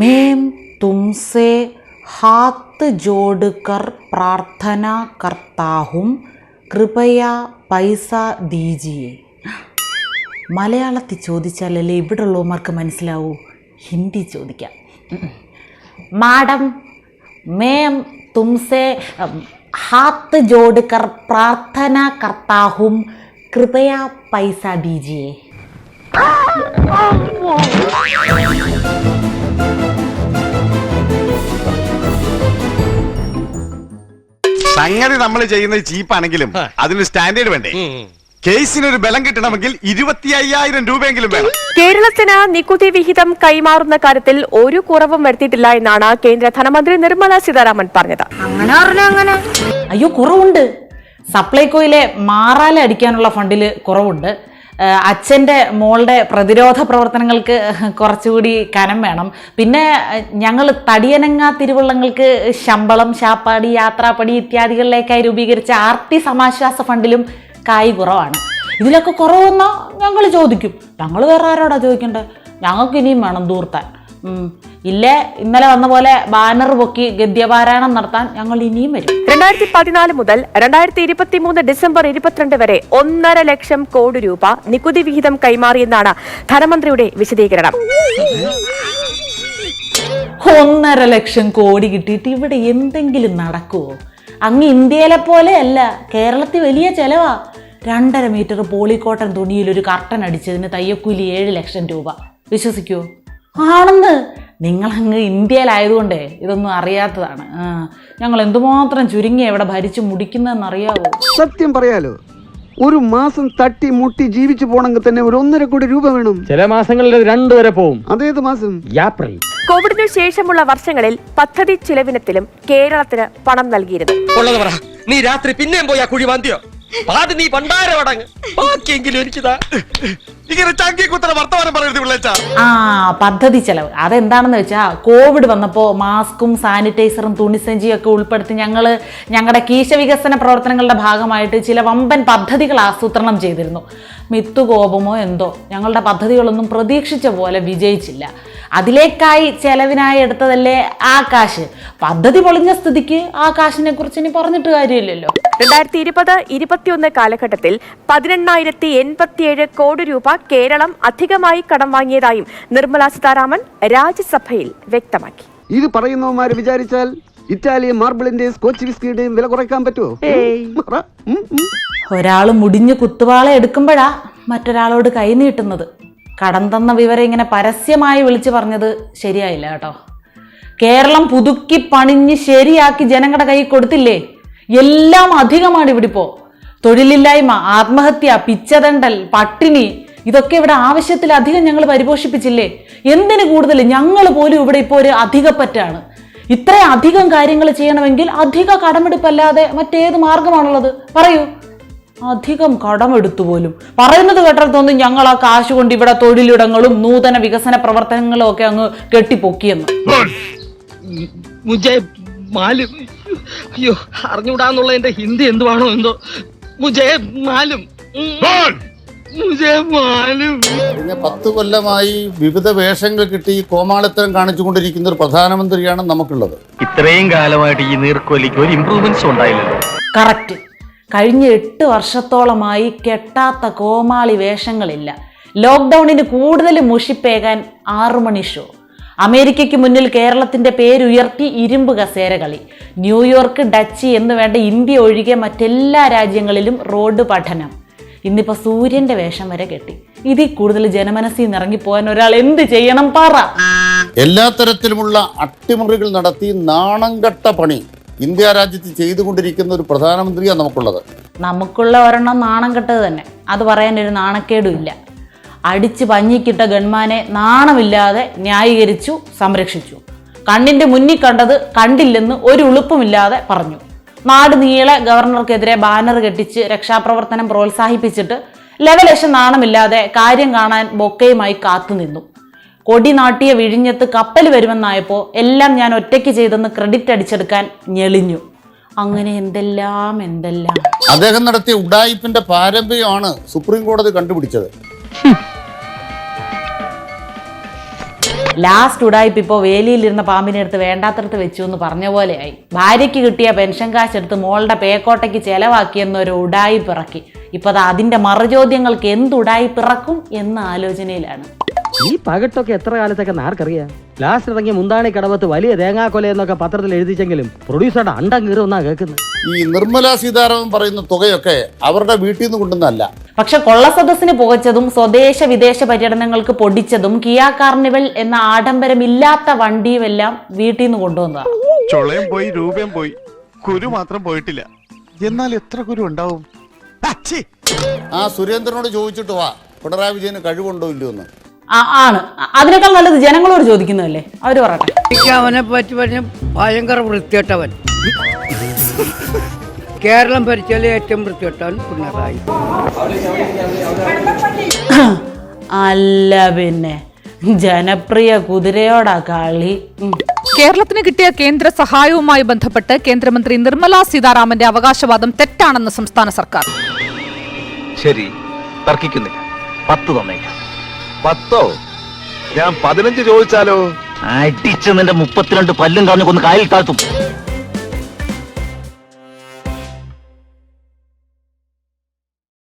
മേം തുംസേ ഹാത്ത് ജോഡുക്കർ പ്രാർത്ഥന കർത്താഹും കൃപയ പൈസ ദീജിയെ. മലയാളത്തിൽ ചോദിച്ചാലല്ലേ ഇവിടെ ഉള്ളവന്മാർക്ക് മനസ്സിലാവൂ? ഹിന്ദി ചോദിക്കാം. മാഡം മേം തുംസേ ഹാത്ത് ജോഡുക്കർ പ്രാർത്ഥന കർത്താഹും കൃപയ പൈസ ദീജിയെ. സംഗതി നമ്മൾ ചെയ്യുന്നത് ചീപ്പാണെങ്കിലും അതിന് സ്റ്റാൻഡേർഡ് വേണ്ടേ? കേസിനൊരു ബലം കിട്ടണമെങ്കിൽ ഇരുപത്തി അയ്യായിരം രൂപയെങ്കിലും വേണം. കേരളത്തിന് നികുതി വിഹിതം കൈമാറുന്ന കാര്യത്തിൽ ഒരു കുറവും വരുത്തിയിട്ടില്ല എന്നാണ് കേന്ദ്ര ധനമന്ത്രി നിർമ്മല സീതാരാമൻ പറഞ്ഞത്. അയ്യോ കുറവുണ്ട്. സപ്ലൈകോയിലെ മാറാല അടിക്കാനുള്ള ഫണ്ടിൽ കുറവുണ്ട്. അച്ഛന്റെ മോളുടെ പ്രതിരോധ പ്രവർത്തനങ്ങൾക്ക് കുറച്ചുകൂടി കനം വേണം. പിന്നെ ഞങ്ങൾ തടിയനങ്ങ തിരുവള്ളങ്ങൾക്ക് ശമ്പളം ശാപ്പാടി യാത്രാപ്പടി ഇത്യാദികളിലേക്കായി രൂപീകരിച്ച ആർത്തി സമാശ്വാസ ഫണ്ടിലും കായ് കുറവാണ്. ഇതിലൊക്കെ കുറവെന്നാൽ ഞങ്ങൾ ചോദിക്കും. ഞങ്ങൾ വേറെ ആരോടാ ചോദിക്കേണ്ടത് ഞങ്ങൾക്ക് ഇനിയും വേണം ദൂർത്താൻ. ഇല്ലേ? ഇന്നലെ വന്ന പോലെ ബാനർ പൊക്കി ഗദ്യപാരായണം നടത്താൻ ഞങ്ങൾ ഇനിയും വരും. രണ്ടായിരത്തി പതിനാല് മുതൽ രണ്ടായിരത്തി ഇരുപത്തി മൂന്ന് ഡിസംബർ ഇരുപത്തിരണ്ട് വരെ ഒന്നര ലക്ഷം കോടി രൂപ നികുതി വിഹിതം കൈമാറിയെന്നാണ് ധനമന്ത്രിയുടെ വിശദീകരണം. ഒന്നര ലക്ഷം കോടി കിട്ടിയിട്ട് ഇവിടെ എന്തെങ്കിലും നടക്കുമോ അങ്ങ് ഇന്ത്യയിലെ പോലെ അല്ല കേരളത്തിൽ വലിയ ചെലവാ. രണ്ടര മീറ്റർ പോളിക്കോട്ടൺ തുണിയിൽ ഒരു കർട്ടൻ അടിച്ചതിന് തയ്യക്കൂലി ഏഴ് ലക്ഷം രൂപ. വിശ്വസിക്കുവോ? ആണെന്ന്. നിങ്ങളങ്ങ് ഇന്ത്യയിലായതുകൊണ്ടേ ഇതൊന്നും അറിയാത്തതാണ്. ഞങ്ങൾ എന്തുമാത്രം ചുരുങ്ങി എവിടെ ഭരിച്ചു മുടിക്കുന്നതെന്ന് അറിയാവോ സത്യം പറയാലോ ഒരു മാസം തട്ടി മുട്ടി ജീവിച്ചു പോണെങ്കിൽ തന്നെ ഒരു ഒന്നര കോടി രൂപ വേണം. ചില മാസങ്ങളിൽ അത് രണ്ടു വരെ പോവും. അതേത് മാസം? ഏപ്രിൽ. കോവിഡിനു ശേഷമുള്ള വർഷങ്ങളിൽ പദ്ധതി ചിലവിനത്തിലും കേരളത്തിന് പണം നൽകിയിരുന്നു. ഉള്ളത് പറ. നീ രാത്രി പിന്നെയും പോയി ആ കുഴി മാന്തിയോ നീ പണ്ടാരമടങ്ങ് ബാക്കിയെങ്കിലും എനിക്കിതാ. ഇങ്ങനെ ചങ്കി കുത്തറ വർത്തമാനം ആ പദ്ധതി ചെലവ്. അതെന്താണെന്ന് വെച്ചാൽ കോവിഡ് വന്നപ്പോൾ മാസ്കും സാനിറ്റൈസറും തുണിസഞ്ചിയും ഒക്കെ ഉൾപ്പെടുത്തി ഞങ്ങൾ ഞങ്ങളുടെ കീശ വികസന പ്രവർത്തനങ്ങളുടെ ഭാഗമായിട്ട് ചില വമ്പൻ പദ്ധതികൾ ആസൂത്രണം ചെയ്തിരുന്നു. മിത്തുകോപമോ എന്തോ. ഞങ്ങളുടെ പദ്ധതികളൊന്നും പ്രതീക്ഷിച്ച പോലെ വിജയിച്ചില്ല. അതിലേക്കായി ചെലവിനായി എടുത്തതല്ലേ ആ കാശ് പദ്ധതി പൊളിഞ്ഞ സ്ഥിതിക്ക് ആ കാശിനെ കുറിച്ച് ഇനി പറഞ്ഞിട്ട് കാര്യമില്ലല്ലോ. രണ്ടായിരത്തി ഇരുപത് ഇരുപത്തിയൊന്ന് കാലഘട്ടത്തിൽ പതിനെണ്ണായിരത്തി എൺപത്തിയേഴ് കോടി രൂപ കേരളം അധികമായി കടം വാങ്ങിയതായും നിർമ്മല സീതാരാമൻ രാജ്യസഭയിൽ വ്യക്തമാക്കി. ഇത് പറയുന്നവന്മാര് വിചാരിച്ചാൽ ഇറ്റാലിയൻ മാർബിളിന്റെയും സ്കോച്ച് വിസ്കിയുടെയും വില കുറയ്ക്കാൻ പറ്റുമോ. ഒരാൾ മുടിഞ്ഞ് കുത്തുവാള എടുക്കുമ്പോഴാ മറ്റൊരാളോട് കൈ നീട്ടുന്നത്. കടം തന്ന വിവരം ഇങ്ങനെ പരസ്യമായി വിളിച്ചു പറഞ്ഞത് ശരിയായില്ല കേട്ടോ. കേരളം പുതുക്കി പണിഞ്ഞ് ശരിയാക്കി ജനങ്ങളുടെ കൈ കൊടുത്തില്ലേ? എല്ലാം അധികമാണ് ഇവിടെ ഇപ്പോൾ തൊഴിലില്ലായ്മ ആത്മഹത്യ പിച്ചതണ്ടൽ പട്ടിണി ഇതൊക്കെ ഇവിടെ ആവശ്യത്തിലധികം ഞങ്ങൾ പരിപോഷിപ്പിച്ചില്ലേ? എന്തിനു കൂടുതൽ ഞങ്ങൾ പോലും ഇവിടെ ഇപ്പോൾ ഒരു അധികപ്പറ്റാണ്? ഇത്രയും അധികം കാര്യങ്ങൾ ചെയ്യണമെങ്കിൽ അധിക കടമെടുപ്പല്ലാതെ മറ്റേത് മാർഗമാണുള്ളത്. പറയൂ. അധികം കടമെടുത്തു പോലും. പറയുന്നത് കേട്ടാൽ തോന്നും ഞങ്ങൾ ആ കാശ് കൊണ്ട് ഇവിടെ തൊഴിലിടങ്ങളും നൂതന വികസന പ്രവർത്തനങ്ങളും ഒക്കെ അങ്ങ് കെട്ടിപ്പൊക്കിയെന്ന്. അയ്യോ അറിഞ്ഞൂടാന്നുള്ള എന്റെ ഹിന്ദി എന്തുവാണോ എന്തോ. മുജെ മാലും. കഴിഞ്ഞ പത്ത് കൊല്ലമായി വിവിധ വേഷങ്ങൾ കിട്ടി കോമാളിത്തരം കാണിച്ചുകൊണ്ടിരിക്കുന്ന ഒരു പ്രധാനമന്ത്രിയാണ് നമുക്കുള്ളത്. ഇത്രയും കാലമായിട്ട് ഈ നീർക്കോലിക്ക് ഒരു ഇമ്പ്രൂവ്മെന്റ്സ് ഉണ്ടായില്ലല്ലോ. കറക്റ്റ് കഴിഞ്ഞ എട്ട് വർഷത്തോളമായി കെട്ടാത്ത കോമാളി വേഷങ്ങളില്ല. ലോക്ക്ഡൗണിന് കൂടുതൽ മുഷിപ്പേകാൻ ആറുമണി ഷോ. അമേരിക്കയ്ക്ക് മുന്നിൽ കേരളത്തിന്റെ പേരുയർത്തി ഇരുമ്പ് കസേര കളി ന്യൂയോർക്ക് ഡച്ച് എന്ന് വേണ്ട ഇന്ത്യ ഒഴികെ മറ്റെല്ലാ രാജ്യങ്ങളിലും റോഡ് പഠനം. ഇന്നിപ്പോൾ സൂര്യന്റെ വേഷം വരെ കെട്ടി. ഇതിൽ കൂടുതൽ ജനമനസ്സിൽ ഇറങ്ങിപ്പോകാൻ ഒരാൾ എന്ത് ചെയ്യണം പറ. എല്ലാ തരത്തിലുമുള്ള അട്ടിമറികൾ നടത്തി നാണംകെട്ട പണി. ഇന്ത്യ രാജ്യത്ത് ചെയ്തുകൊണ്ടിരിക്കുന്ന ഒരു പ്രധാനമന്ത്രിയാണ് നമുക്കുള്ളത്. നമുക്കുള്ള ഒരെണ്ണം നാണം കെട്ടത് തന്നെ. അത് പറയാൻ ഒരു നാണക്കേടും ഇല്ല. അടിച്ച് പഞ്ഞിക്കിട്ട ഗൺമാനെ നാണമില്ലാതെ ന്യായീകരിച്ചു സംരക്ഷിച്ചു. കണ്ണിന്റെ മുന്നിൽ കണ്ടത് കണ്ടില്ലെന്ന് ഒരു ഉളുപ്പുമില്ലാതെ പറഞ്ഞു. നാട് നീളെ ഗവർണർക്കെതിരെ ബാനർ കെട്ടിച്ച് രക്ഷാപ്രവർത്തനം പ്രോത്സാഹിപ്പിച്ചിട്ട് ലെവലേഷൻ നാണമില്ലാതെ കാര്യം കാണാൻ ബൊക്കയുമായി കാത്തുനിന്നു. കൊടി നാട്ടിയ വിഴിഞ്ഞത്ത് കപ്പൽ വരുമെന്നായപ്പോൾ എല്ലാം ഞാൻ ഒറ്റയ്ക്ക് ചെയ്തെന്ന് ക്രെഡിറ്റ് അടിച്ചെടുക്കാൻ ഞെളിഞ്ഞു. അങ്ങനെ എന്തെല്ലാം എന്തെല്ലാം. അദ്ദേഹം നടത്തിയ ഉഡായിപ്പിന്റെ പാരമ്പര്യമാണ് സുപ്രീം കോടതി കണ്ടുപിടിച്ചത്. ലാസ്റ്റ് ഉടായ്പ ഇപ്പോൾ വേലിയിലിരുന്ന പാമ്പിനെ എടുത്ത് വേണ്ടാത്തടത്ത് വെച്ചു എന്ന് പറഞ്ഞ പോലെയായി. ഭാര്യയ്ക്ക് കിട്ടിയ പെൻഷൻ കാശ് എടുത്ത് മോളുടെ പേക്കോട്ടയ്ക്ക് ചെലവാക്കിയെന്നൊരു ഉടായ്പ ഇറക്കി ഇപ്പൊ അത് അതിന്റെ മറുചോദ്യങ്ങൾക്ക് എന്ത് ഉടായി പിറക്കും എന്ന ആലോചനയിലാണ്. ഈ പകട്ടൊക്കെ എത്ര കാലത്തൊക്കെ ആർക്കറിയാം? ലാസ്റ്റ് ഇറങ്ങിയ മുന്താണി കടവത്ത് വലിയ തേങ്ങാക്കൊല എന്നൊക്കെ പത്രത്തിൽ എഴുതിച്ചെങ്കിലും പ്രൊഡ്യൂസറുടെ അണ്ടം കീറുന്നാ കേൾക്കുന്നത് ഈ നിർമ്മല സീതാരാമൻ പറയുന്ന തുകയൊക്കെ അവരുടെ വീട്ടിൽ നിന്ന് കൊണ്ടുവന്നല്ല പക്ഷെ കൊള്ള സദസ്സിന് പുകച്ചതും സ്വദേശ വിദേശ പര്യടനങ്ങൾക്ക് പൊടിച്ചതും കിയാ കാർണിവൽ എന്ന ആഡംബരമില്ലാത്ത വണ്ടിയുമെല്ലാം വീട്ടിൽ നിന്ന് കൊണ്ടുവന്നതാണ് ചൊളയും പോയി രൂപയും പോയി. കുരു മാത്രം പോയിട്ടില്ല. എന്നാൽ എത്ര കുരു ഉണ്ടാവും? ആ സുരേന്ദ്രനോട് ചോദിച്ചിട്ട് വാ. പിണറായി വിജയന് കഴിവുണ്ടോ ഇല്ലയോ എന്ന് ആണ്. അതിനേക്കാൾ നല്ലത് ജനങ്ങളോട് ചോദിക്കുന്നതല്ലേ? അവർ പറയട്ടെ. എനിക്ക് അവനെ പറ്റി പറഞ്ഞ ഭയങ്കര വൃത്തികെട്ടവൻ. കേരളം ഭരിച്ചാൽ ഏറ്റവും വൃത്തികെട്ടവൻ പിണറായി. അല്ല പിന്നെ ജനപ്രിയ കുതിരയോടാ കളി. കേരളത്തിന് കിട്ടിയ കേന്ദ്ര സഹായവുമായി ബന്ധപ്പെട്ട് കേന്ദ്രമന്ത്രി നിർമ്മലാ സീതാരാമന്റെ അവകാശവാദം തെറ്റാണെന്ന് സംസ്ഥാന സർക്കാർ. ശരി തർക്കിക്കുന്നില്ല. പത്ത് തന്നേക്കാം. പത്തോ? ഞാൻ പതിനഞ്ച് ചോദിച്ചാലോ? അടിച്ച് നിന്റെ മുപ്പത്തിരണ്ട് പല്ലും കളഞ്ഞു കൊന്ന് കായൽ താഴ്ത്തും.